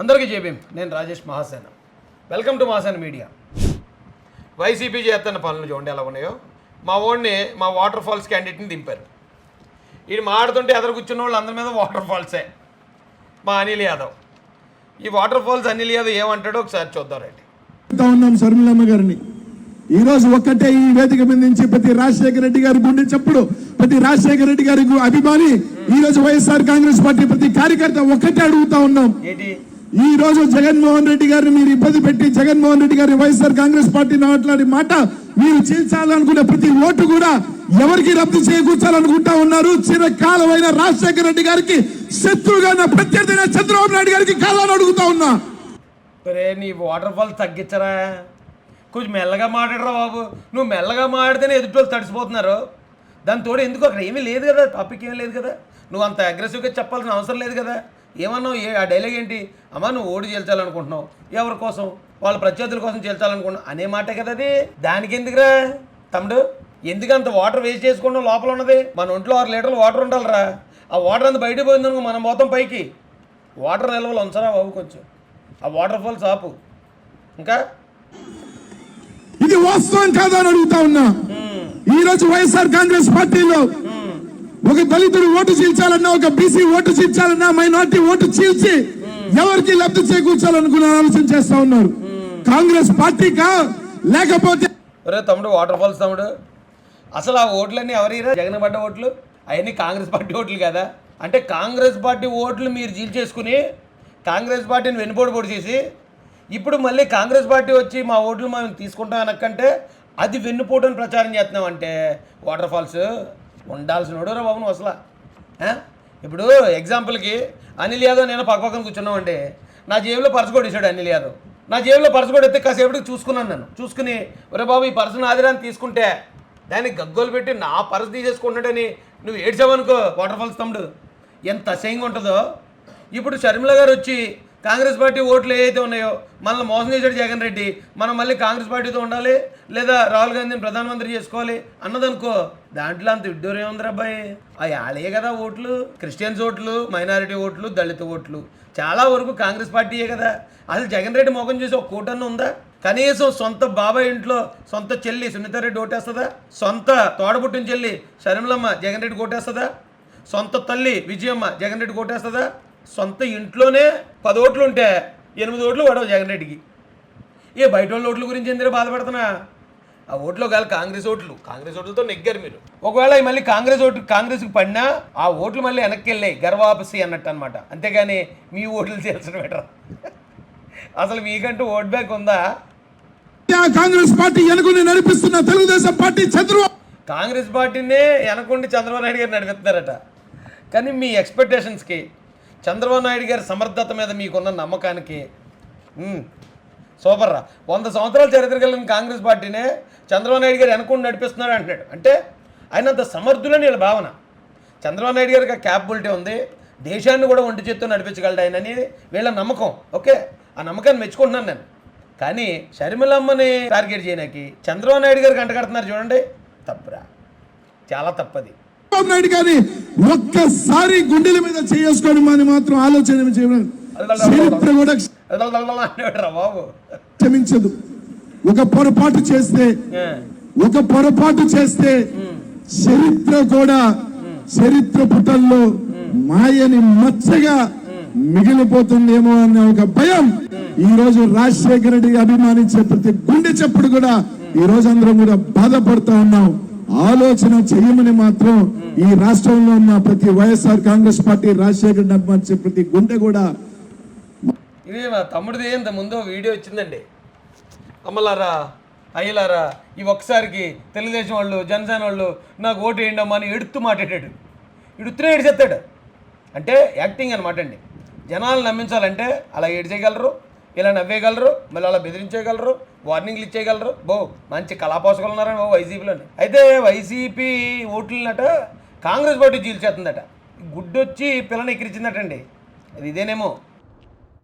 అందరికీ జేబీం నేను Rajesh Mahasena. Welcome to Mahasena media. YCP చేస్తున్న పనులు చూడండి ఎలా ఉన్నాయో. మా ఓడిని మా వాటర్ ఫాల్స్ క్యాండిడేట్ని దింపారు. వీడు మాడుతుంటే ఎదురు కూర్చున్న వాళ్ళు అందరి మీద వాటర్ ఫాల్సే మా అనిల్ యాదవ్. ఈ వాటర్ ఫాల్స్ అనిల్ యాదవ్ ఏమంటాడో ఒకసారి చూద్దాం రండి. ఉన్నాం శర్మిలమ్మ గారిని. ఈ రోజు ఒక్కటే ఈ వేదిక మీద నుంచి ప్రతి రాజశేఖర రెడ్డి గారి గుండె చెప్పుడు ప్రతి రాజశేఖర రెడ్డి గారి అభిమాని ఈ రోజు వైఎస్ఆర్ కాంగ్రెస్ పార్టీ ప్రతి కార్యకర్త ఒక్కటే అడుగుతా ఉన్నాం. ఏంటి? ఈ రోజు జగన్మోహన్ రెడ్డి గారిని మీరు ఇబ్బంది పెట్టి జగన్మోహన్ రెడ్డి గారి వైఎస్ఆర్ కాంగ్రెస్ పార్టీ మాట్లాడే మాట మీరు చేర్చాలనుకునే ప్రతి ఓటు కూడా ఎవరికి రద్దు చేకూర్చాలనుకుంటా ఉన్నారు? చిరకాలమైన రాజశేఖర రెడ్డి గారికి శత్రువుగా ఉన్న ప్రత్యర్థి చంద్రబాబు నాయుడు గారికి కావాలని అడుగుతా ఉన్నా. రే నీ వాటర్ ఫాల్స్ తగ్గించరా? కొంచెం మెల్లగా మాట్లాడరా బాబు. నువ్వు మెల్లగా మాడితేనే ఎదుటి తడిసిపోతున్నారు. దాని తోడు ఎందుకు? అక్కడ ఏమీ లేదు కదా. టాపిక్ ఏమీ లేదు కదా. నువ్వు అంత అగ్రెసివ్గా చెప్పాల్సిన అవసరం లేదు కదా. ఏమన్నావు? ఏ ఆ డైలాగ్ ఏంటి? అమ్మా నువ్వు ఓడి చేల్చాలనుకుంటున్నావు. ఎవరి కోసం? వాళ్ళ ప్రత్యర్థుల కోసం చేల్చాలనుకుంటున్నావు. అనే మాటే కదా అది. దానికి ఎందుకురా? తమ్ముడు ఎందుకు అంత వాటర్ వేస్ట్ చేసుకోవడం లోపల ఉన్నది? మన ఒంట్లో ఆరు లీటర్లు వాటర్ ఉండాలిరా. ఆ వాటర్ అంతా బయటకు పోయిందనుకో మనం పోతాం పైకి. వాటర్ నిల్వలు ఉంచరా బాబు కొంచెం. ఆ వాటర్ ఫాల్స్ ఆపు ఇంకా? ఇది వాస్తవం కాదా అని అడుగుతా ఉన్నా. ఈ రోజు వైఎస్ఆర్ కాంగ్రెస్ పార్టీలో ఒక దళితుడు ఓటు చీల్చాలన్నా ఒక బీసీ ఓటు చీల్చాలన్నా మైనార్టీ ఓటు చీల్చి ఎవరికి లబ్ధి చేకూర్చాలనుకున్న ఆలోచన చేస్తా ఉన్నారు. కాంగ్రెస్ పార్టీకా లేకపోతే ఒరే తమ్ముడు వాటర్ ఫాల్స్ తమ్ముడు. అసలు ఆ ఓట్లన్నీ ఎవరిరా జగన్ పడ్డ ఓట్లు? అవన్నీ కాంగ్రెస్ పార్టీ ఓట్లు కదా. అంటే కాంగ్రెస్ పార్టీ ఓట్లు మీరు జీల్ చేసుకుని కాంగ్రెస్ పార్టీని వెనుపోటు పొడి చేసి ఇప్పుడు మళ్ళీ కాంగ్రెస్ పార్టీ వచ్చి మా ఓట్లు మేము తీసుకుంటాం అనక్కంటే అది వెన్నుపోటు అని ప్రచారం చేస్తున్నాం అంటే వాటర్ ఫాల్స్ ఉండాల్సిన రా బాబు నువ్వు అసలు? ఇప్పుడు ఎగ్జాంపుల్కి అనిల్ యాదవ్ నేను పక్క పక్కన కూర్చున్నామంటే నా జేబులో పర్సు కొట్టేశాడు అనిల్ యాదవ్. నా జేబులో పర్సు కొడితే కాసేపటికి చూసుకున్నాను నేను. చూసుకుని ఒరే బాబు ఈ పర్సు నాదిరాని తీసుకుంటే దాన్ని గగ్గోలు పెట్టి నా పర్సు తీసేసుకుంటాడని నువ్వు ఏడ్చావనుకో వాటర్ ఫాల్స్ తమ్ముడు. ఎంత అసహ్యంగా ఉంటుందో. ఇప్పుడు షర్మిల గారు వచ్చి కాంగ్రెస్ పార్టీ ఓట్లు ఏవైతే ఉన్నాయో మనల్ని మోసం చేశాడు జగన్ రెడ్డి మనం మళ్ళీ కాంగ్రెస్ పార్టీతో ఉండాలి లేదా రాహుల్ గాంధీని ప్రధానమంత్రి చేసుకోవాలి అన్నదనుకో దాంట్లో అంత విడ్డూరం ఉందిరా అబ్బాయి? అవి ఆలే కదా ఓట్లు క్రిస్టియన్స్ ఓట్లు మైనారిటీ ఓట్లు దళిత ఓట్లు. చాలా వరకు కాంగ్రెస్ పార్టీయే కదా. అసలు జగన్ రెడ్డి మోకం చేసి ఒక కూటన్న ఉందా? కనీసం సొంత బాబాయ్ ఇంట్లో సొంత చెల్లి సునీతారెడ్డి ఓటేస్తుందా? సొంత తోడబుట్టిన చెల్లి షర్మిలమ్మ జగన్ రెడ్డి కోటేస్తుందా సొంత తల్లి విజయమ్మ జగన్ రెడ్డి కొట్టేస్తుందా సొంత ఇంట్లోనే పది ఓట్లు ఉంటే ఎనిమిది ఓట్లు పడవు జగన్ రెడ్డికి. ఏ బయట వాళ్ళ ఓట్ల గురించి ఎందుకు బాధపడుతున్నా? ఆ ఓట్లు ఒకవేళ కాంగ్రెస్ ఓట్లు కాంగ్రెస్ ఓట్లతో నెగ్గారు మీరు. ఒకవేళ ఈ మళ్ళీ కాంగ్రెస్ ఓట్లు కాంగ్రెస్కి పడినా ఆ ఓట్లు మళ్ళీ వెనక్కి వెళ్ళాయి గర్వాపసి అన్నట్టు అనమాట అంతేగాని మీ ఓట్లు చేయాల్సిన బెటర్? అసలు మీకంటూ ఓట్ బ్యాంక్ ఉందా? కాంగ్రెస్ పార్టీ ఎనుకుని నడిపిస్తున్న తెలుగుదేశం పార్టీ చంద్రబాబు. కాంగ్రెస్ పార్టీనే వెనకుండి చంద్రబాబు నాయుడు గారు నడిపిస్తున్నారట. కానీ మీ ఎక్స్పెక్టేషన్స్కి చంద్రబాబు నాయుడు గారి సమర్థత మీద మీకున్న నమ్మకానికి సూపర్ రా వంద సంవత్సరాల చరిత్ర కలిగిన కాంగ్రెస్ పార్టీనే చంద్రబాబు నాయుడు గారు వెనకుండి నడిపిస్తున్నాడు అంటున్నాడు. అంటే ఆయన అంత సమర్థులని వీళ్ళ భావన. చంద్రబాబు నాయుడు గారికి క్యాపబిలిటీ ఉంది. దేశాన్ని కూడా ఒంటి చేత్తో నడిపించగలడు ఆయన అని వీళ్ళ నమ్మకం. ఓకే? ఆ నమ్మకాన్ని మెచ్చుకుంటున్నాను నేను. కానీ షర్మిలమ్మని టార్గెట్ చేయడానికి చంద్రబాబు నాయుడు గారికి అంటగడుతున్నారు చూడండి. తప్పురా. చాలా తప్పది. నాయుడు గారిని ఒక్కసారి గుండెల మీద చేసుకొని మనం మాత్రం ఆలోచన చేయడం చరిత్ర కూడా క్షమించదు. ఒక పొరపాటు చేస్తే ఒక పొరపాటు చేస్తే చరిత్ర కూడా చరిత్ర పుటల్లో మాయని మచ్చగా మిగిలిపోతుందేమో అన్న ఒక భయం. ఈ రోజు రాజశేఖర రెడ్డి అభిమానించే ప్రతి గుండె చెప్పుడు కూడా ఈ రోజు అందరం కూడా బాధపడుతూ ఉన్నాం. ఆలోచన చేయమని మాత్రం ఈ రాష్ట్రంలో ఉన్న ప్రతి YSR Congress party Rajasekhara Reddy ప్రతి గుండె కూడా ఇది మా తమ్ముడిది ఇంత ముందు వీడియో వచ్చిందండి. అమ్మలారా అయ్యలారా ఈ ఒక్కసారికి తెలుగుదేశం వాళ్ళు జనసేన వాళ్ళు నాకు ఓటు వేయండి అమ్మా అని ఎడుతూ మాట్లాడాడు. ఇడుతూనే ఏడిచేస్తాడు. అంటే యాక్టింగ్ అనమాట అండి. జనాలు నమ్మించాలంటే అలా ఏడిచేయగలరు. ఇలా నవ్వేయగలరు మళ్ళీ అలా బెదిరించేయగలరు వార్నింగ్లు ఇచ్చేయగలరు. బో మంచి కళాపోషకులు ఉన్నారని ఓ వైసీపీలోని అయితే వైసీపీ ఓట్లనట కాంగ్రెస్ పార్టీ జీల్చేస్తుందట గుడ్డొచ్చి పిల్లని ఎక్కిరించిందటండి అది ఇదేనేమో.